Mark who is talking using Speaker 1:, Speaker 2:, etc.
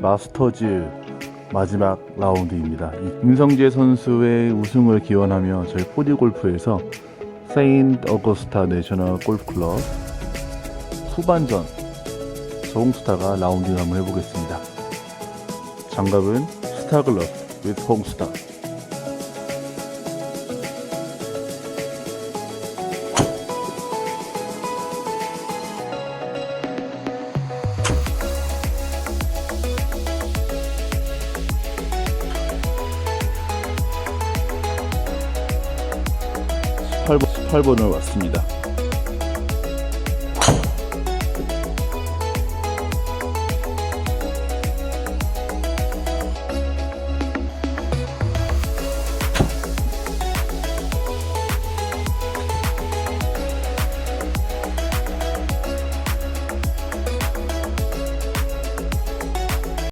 Speaker 1: 마스터즈 마지막 라운드입니다. 이 김성재 선수의 우승을 기원하며 저희 포디 골프에서 세인트 어거스타 내셔널 골프클럽 후반전 소홍스타가 라운딩 한번 해보겠습니다. 장갑은 스타글럽 with 홍스타 (18번) 18번을 왔습니다